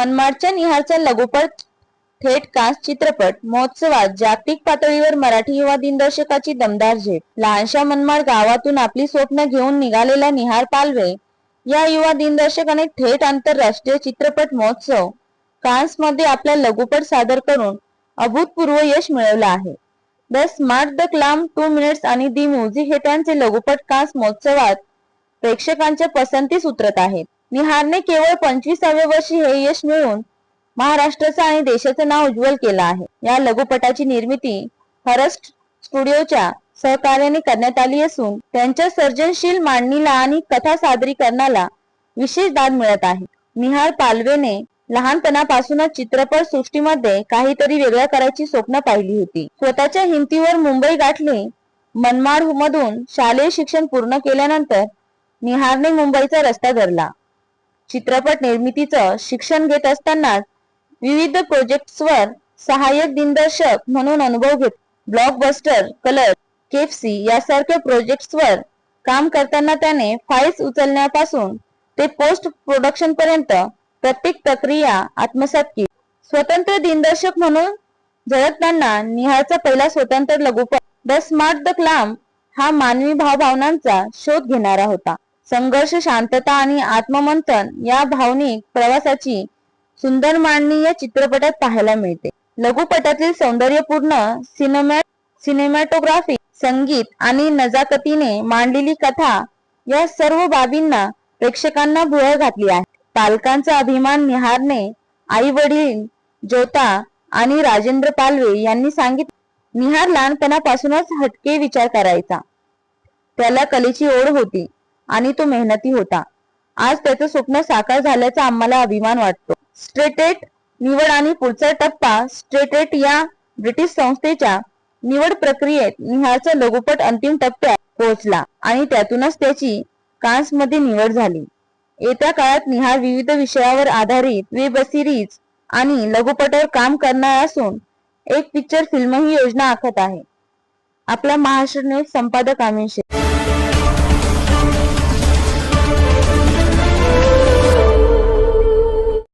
मनमाडच्या निहारचा लघुपट थेट कास चित्रपट महोत्सवात जागतिक पातळीवर मराठी युवा दिनदर्शकाची दमदार झेप. लहानशा मनमाड गावातून आपली स्वप्न घेऊन निघालेला निहार पालवे या युवा दिनदर्शकाने थेट आंतरराष्ट्रीय चित्रपट महोत्सव कान्समध्ये आपला लघुपट सादर करून अभूतपूर्व यश मिळवलं आहे. The smart the clam two minutes आणि दी म्युझिक हे त्यांचे लघुपट कान्स महोत्सवात प्रेक्षकांच्या पसंतीस उतरत आहेत. निहारने केवळ पंचवीसाव्या वर्षी हे यश मिळवून महाराष्ट्राचं आणि देशाचं नाव उज्ज्वल केलं आहे. या लघुपटाची निर्मिती हरस्ट स्टुडिओच्या सहकार्याने करण्यात आली असून त्यांच्या सर्जनशील मांडणीला आणि कथा सादरीकरणाला विशेष दाद मिळत आहे. निहार पालवेने लहानपणापासूनच चित्रपट सृष्टीमध्ये काहीतरी वेगळ्या करायची स्वप्न पाहिली होती. स्वतःच्या हिमतीवर मुंबई गाठली मनमाड मधून शालेय शिक्षण पूर्ण केल्यानंतर निहारने मुंबईचा रस्ता धरला. चित्रपट निर्मितीचं शिक्षण घेत असताना विविध प्रोजेक्ट्सवर सहाय्यक दिनदर्शक म्हणून अनुभव घेत ब्लॉकबस्टर कलर केफसी यासारख्या प्रोजेक्ट्सवर काम करताना त्याने फाईल्स उचलण्यापासून ते पोस्ट प्रोडक्शन पर्यंत प्रत्येक प्रक्रिया आत्मसात केली. स्वतंत्र दिनदर्शक म्हणून झळकताना निहाळचा पहिला स्वतंत्र लघुपट द स्मार्ट द क्लाम हा मानवी भावभावनांचा शोध घेणारा होता. संघर्ष शांतता आणि आत्ममंथन या भावनिक प्रवासाची सुंदर मांडणी या चित्रपटात पाहायला मिळते. लघुपटातील सौंदर्यपूर्ण सिनेमॅ सिनेमॅटोग्राफी संगीत आणि नजाकतीने मांडलेली कथा या सर्व बाबींना प्रेक्षकांना भुळ घातली आहे. पालकांचा अभिमान निहारने आई वडील ज्योता आणि राजेंद्र पालवे यांनी सांगितले निहार लहानपणापासूनच हटके विचार करायचा. त्याला कलेची ओढ होती. आणि तो मेहनती होता. आज त्याचं स्वप्न साकार झाल्याचा आम्हाला अभिमान वाटतो. स्ट्रेटेट निवड आणि पुढचा टप्पा स्ट्रेटेट या ब्रिटिश संस्थेच्या निवड प्रक्रियेत निहारचा लघुपट अंतिम टप्प्यात पोहोचला आणि त्यातूनच त्याची कान्समध्ये निवड झाली. येत्या काळात निहार विविध विषयावर आधारित वेब सिरीज आणि लघुपटावर काम करणार असून एक पिक्चर फिल्म ही योजना आखत आहे. आपला महाराष्ट्र न्यूज संपादक आमिर शेख.